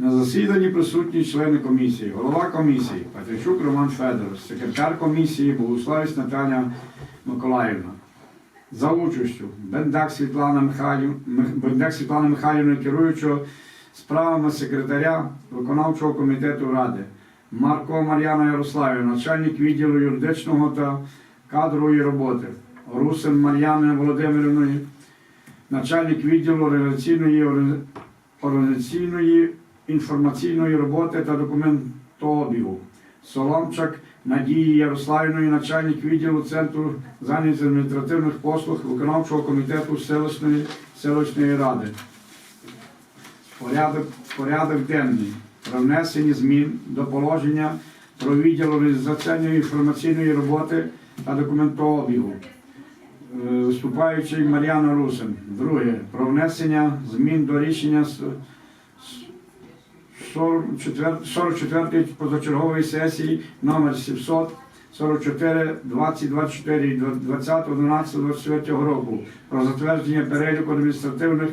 На засіданні присутні члени комісії, голова комісії Петричук Роман Федорович, секретар комісії Богуславець Наталя Миколаївна. За участю Бендак Світлана Михайлів, Бендак Світлана Михайлівна, керуючого справами секретаря виконавчого комітету Ради, Марко Мар'яна Ярославівна, начальник відділу юридичного та кадрової роботи, Русин Мар'яни Володимирівної, начальник відділу організаційної організаційної інформаційної роботи та документообігу. Соломчак Надії Ярославівної, начальник відділу Центру зайнятості адміністративних послуг виконавчого комітету селищної, селищної ради. Порядок, порядок денний про внесення змін до положення про відділ організаційної інформаційної роботи та документообігу. Е, Виступаючий Мар'яна Русин. Друге. Про внесення змін до рішення 44 44-ї позачергової сесії номер 744 2024 20 11 23 року про затвердження переліку адміністративних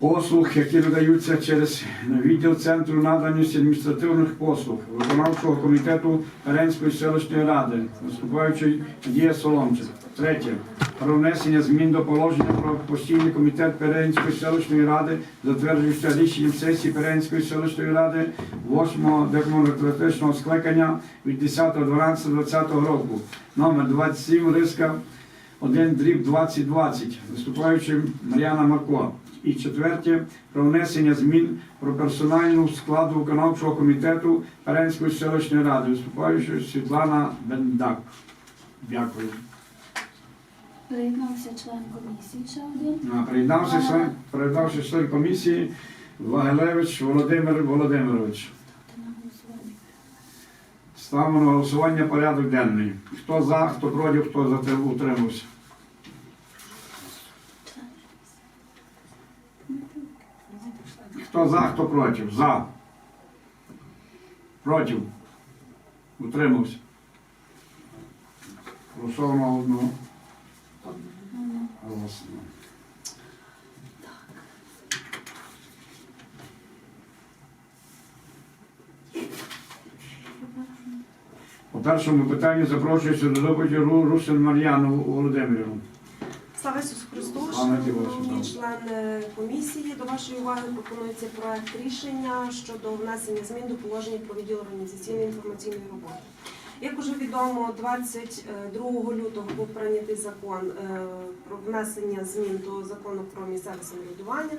послуг, які надаються через відділ центру наданості адміністративних послуг виконавчого комітету Теренської селищної ради, виступаючий Дія Соломчик. Третє. Про внесення змін до положення про постійний комітет Перенської селищної ради, затверджується рішенням сесії Перенської селищної ради 8-го демократичного скликання від 10.12.2020 року, номер 27 Риска 1 дріб 2020, виступаючим Мар'яна Марко. І четверте, про внесення змін про персональну складу виконавчого комітету Перенської селищної ради, виступаюча Світлана Бендак. Дякую. Приєднався член комісії ще один. А, Приєднався член, приєднався член комісії Вагелевич Володимир Володимирович. Голосування. Ставимо на голосування порядок денний. Хто за, хто проти, хто за те утримався. Хто за, хто проти? За. Проти. Утримався. Голосовано одного. Голосно. По першому питанню запрошується до доповіді Русин Мар'яну Володимирівну. Слава Ісусу Христу, Слава Ті Боже, шановні члени комісії. До вашої уваги пропонується проект рішення щодо внесення змін до положення про відділ організаційної інформаційної роботи. Як уже відомо, 22 лютого був прийнятий закон е, про внесення змін до закону про місцеве самоврядування,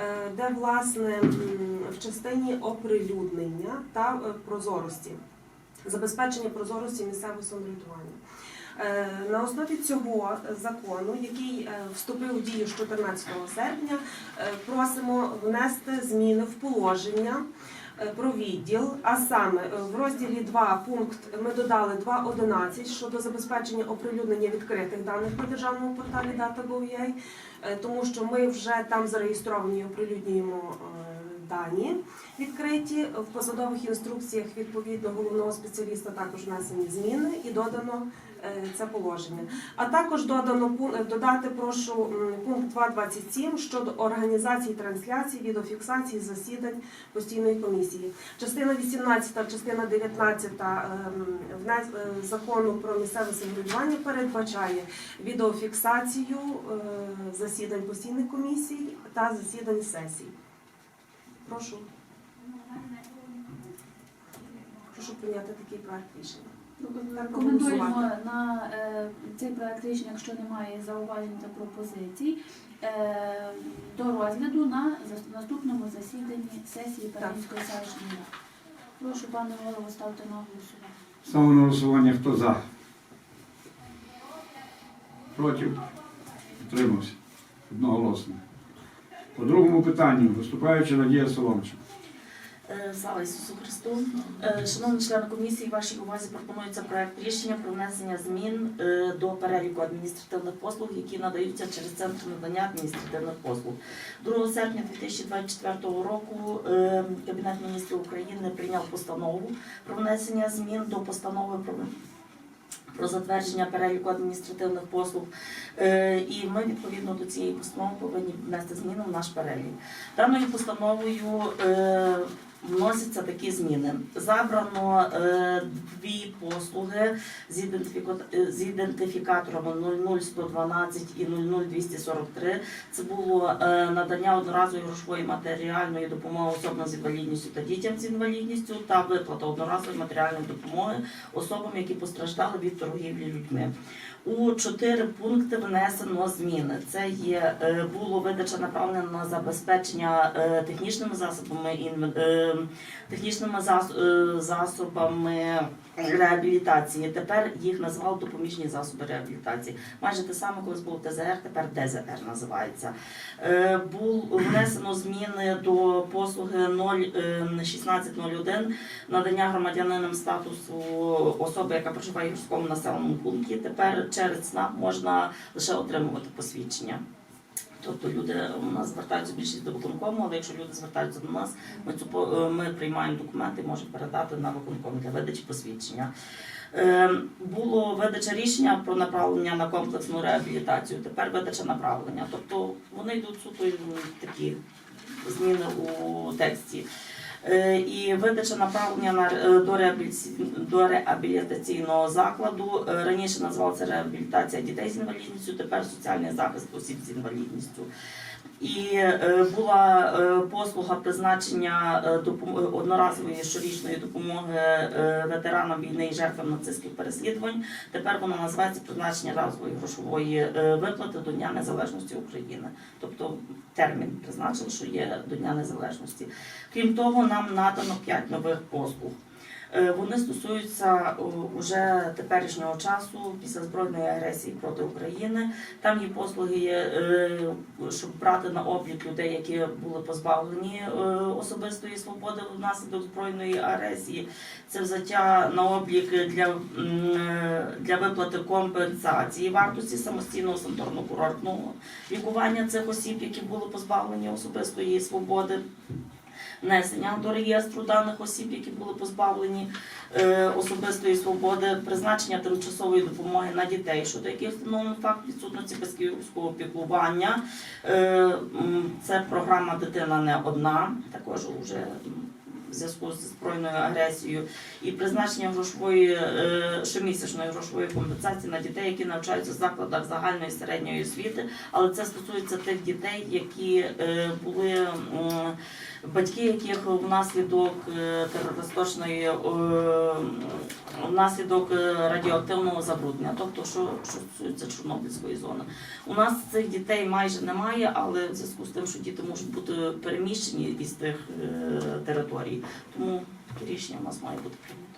е, де власне в частині оприлюднення та е, прозорості, забезпечення прозорості місцевого самоврядування. Е, На основі цього закону, який е, вступив в дію з 14 серпня, е, просимо внести зміни в положення про відділ, а саме в розділі 2 пункт ми додали 2.11 щодо забезпечення оприлюднення відкритих даних на державному порталі Data.gov.ua, тому що ми вже там зареєстровані і оприлюднюємо дані відкриті в посадових інструкціях відповідно головного спеціаліста також внесені зміни і додано е, це положення. А також додано е, додати прошу пункт 2.27 щодо організації трансляцій, відеофіксації засідань постійної комісії. Частина 18, частина 19 ем, е, закону про місцеве самоврядування передбачає відеофіксацію засідань постійних комісій та засідань сесій. Прошу. Прошу прийняти такий проект рішення. Так, Коментуємо на е, цей проект рішення, якщо немає зауважень та пропозицій, е, до розгляду на наступному засіданні сесії Пермської селищної ради. Прошу, пане голову, ставте на голосування. Ставимо на голосування, хто за. Проти? Утримався. Одноголосно. По другому питанню виступаюча Надія Соломчик. Е, Слава Ісусу Христу! Е, Шановні члени комісії, вашій увазі пропонується проект рішення про внесення змін е, до переліку адміністративних послуг, які надаються через центр надання адміністративних послуг. 2 серпня 2024 року е, Кабінет міністрів України прийняв постанову про внесення змін до постанови про про затвердження переліку адміністративних послуг. Е, І ми відповідно до цієї постанови повинні внести зміну в наш перелік. Даною постановою е, вносяться такі зміни. Забрано е, дві послуги з, ідентифіка- е, з ідентифікаторами 00112 і 00243. Це було е, надання одноразової грошової матеріальної допомоги особам з інвалідністю та дітям з інвалідністю та виплата одноразової матеріальної допомоги особам, які постраждали від торгівлі людьми. У чотири пункти внесено зміни. Це є е, було видача направлена на забезпечення е, технічними засобами е, технічними е, засобами реабілітації. Тепер їх назвали допоміжні засоби реабілітації. Майже те саме, колись було ТЗР, тепер ДЗР називається. Е, Бул внесено зміни до послуги 01601 надання громадянинам статусу особи, яка проживає в гірському населеному пункті. Тепер через СНАП можна лише отримувати посвідчення. Тобто люди у нас звертаються більшість до виконкому, але якщо люди звертаються до нас, ми цю е, ми приймаємо документи, можемо передати на виконком для видачі посвідчення. Е, Було видача рішення про направлення на комплексну реабілітацію. Тепер видача направлення. Тобто вони йдуть суто такі зміни у тексті. Е, І видача направлення на е, до, реабілітаційного закладу е, раніше називалася реабілітація дітей з інвалідністю, тепер соціальний захист осіб з інвалідністю. І е, була е, послуга призначення е, одноразової щорічної допомоги ветеранам війни і жертвам нацистських переслідувань. Тепер вона називається призначення разової грошової виплати до Дня Незалежності України. Тобто термін призначили, що є до Дня Незалежності. Крім того, нам надано 5 нових послуг. Е, Вони стосуються уже теперішнього часу після збройної агресії проти України. Там є послуги, е, щоб брати на облік людей, які були позбавлені е, особистої свободи внаслідок збройної агресії. Це взяття на облік для, для виплати компенсації вартості самостійного санаторно-курортного лікування цих осіб, які були позбавлені особистої свободи внесення до реєстру даних осіб, які були позбавлені е, особистої свободи, призначення тимчасової допомоги на дітей, щодо яких встановлено факт відсутності безківського піклування. Е, це програма Дитина не одна, також вже в зв'язку з збройною агресією, і призначення грошової е, щомісячної грошової компенсації на дітей, які навчаються в закладах загальної середньої освіти, але це стосується тих дітей, які е, були батьки, яких внаслідок е, терористичної внаслідок е, радіоактивного забруднення, тобто що, стосується Чорнобильської зони. У нас цих дітей майже немає, але в зв'язку з тим, що діти можуть бути переміщені із тих е, територій, тому рішення у нас має бути прийнято.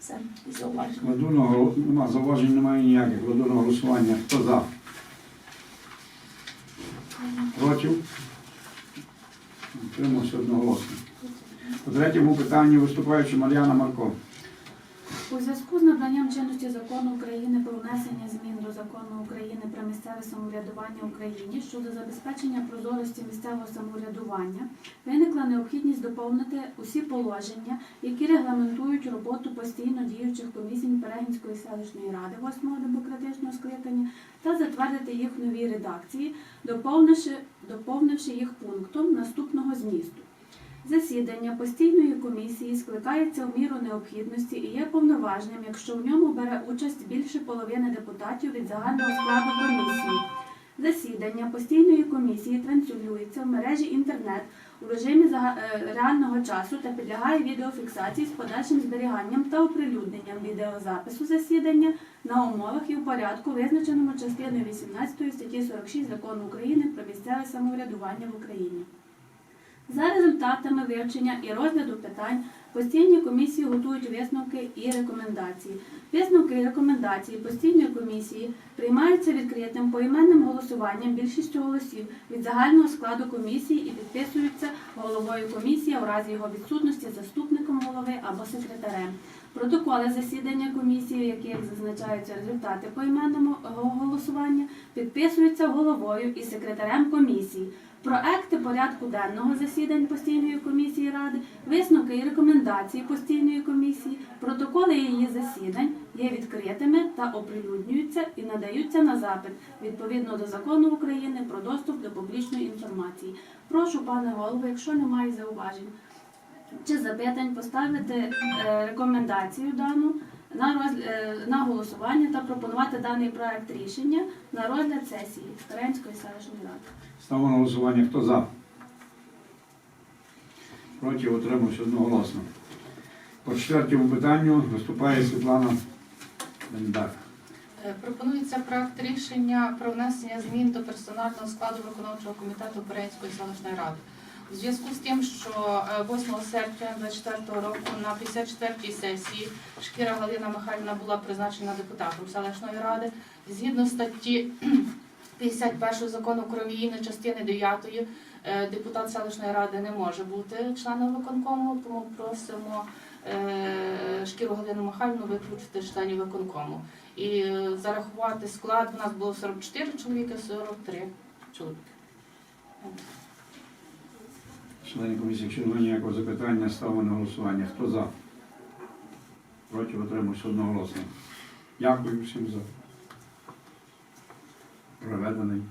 Все, зауваження. Кладу на нема зауважень, немає ніяких. Кладу голосування. Хто за? Проти? Утримався одноголосно. По третьому питанню виступаючи Мар'яна Марко. У зв'язку з набранням чинності закону України про внесення змін до закону України про місцеве самоврядування Україні щодо забезпечення прозорості місцевого самоврядування виникла необхідність доповнити усі положення, які регламентують роботу постійно діючих комісій Перегінської селищної ради 8-го демократичного скликання та затвердити їх в новій редакції, доповнивши, доповнивши їх пунктом наступного змісту. Засідання постійної комісії скликається в міру необхідності і є повноважним, якщо в ньому бере участь більше половини депутатів від загального складу комісії. Засідання постійної комісії транслюється в мережі інтернет у режимі е, реального часу та підлягає відеофіксації з подальшим зберіганням та оприлюдненням відеозапису засідання на умовах і в порядку, визначеному частиною 18 статті 46 Закону України про місцеве самоврядування в Україні. За результатами вивчення і розгляду питань постійні комісії готують висновки і рекомендації. Висновки і рекомендації постійної комісії приймаються відкритим поіменним голосуванням більшістю голосів від загального складу комісії і підписуються головою комісії, в разі його відсутності заступником голови або секретарем. Протоколи засідання комісії, в яких зазначаються результати поіменного голосування, підписуються головою і секретарем комісії. Проекти порядку денного засідань постійної комісії ради, висновки і рекомендації постійної комісії, протоколи її засідань є відкритими та оприлюднюються і надаються на запит відповідно до закону України про доступ до публічної інформації. Прошу, пане голово, якщо немає зауважень чи запитань, поставити е, рекомендацію дану на, роз, е, на голосування та пропонувати даний проект рішення на розгляд сесії Каренської селищної ради. Ставимо на голосування. Хто за? Проти утримався одноголосно. По четвертому питанню виступає Світлана Бендак. Е, Пропонується проект рішення про внесення змін до персонального складу виконавчого комітету Перенської селищної ради. У зв'язку з тим, що е, 8 серпня 2024 року на 54-й сесії Шкіра Галина Михайлівна була призначена депутатом селищної ради згідно статті 51 закону України частини 9 е, депутат селищної ради не може бути членом виконкому, тому просимо е, Шкіру Галину Михайлівну виключити членів виконкому і е, зарахувати склад. У нас було 44 чоловіки, 43 чоловіки. Члени комісії, якщо немає ніякого запитання, ставимо на голосування. Хто за? Проти утримався одноголосно. Дякую всім за проведений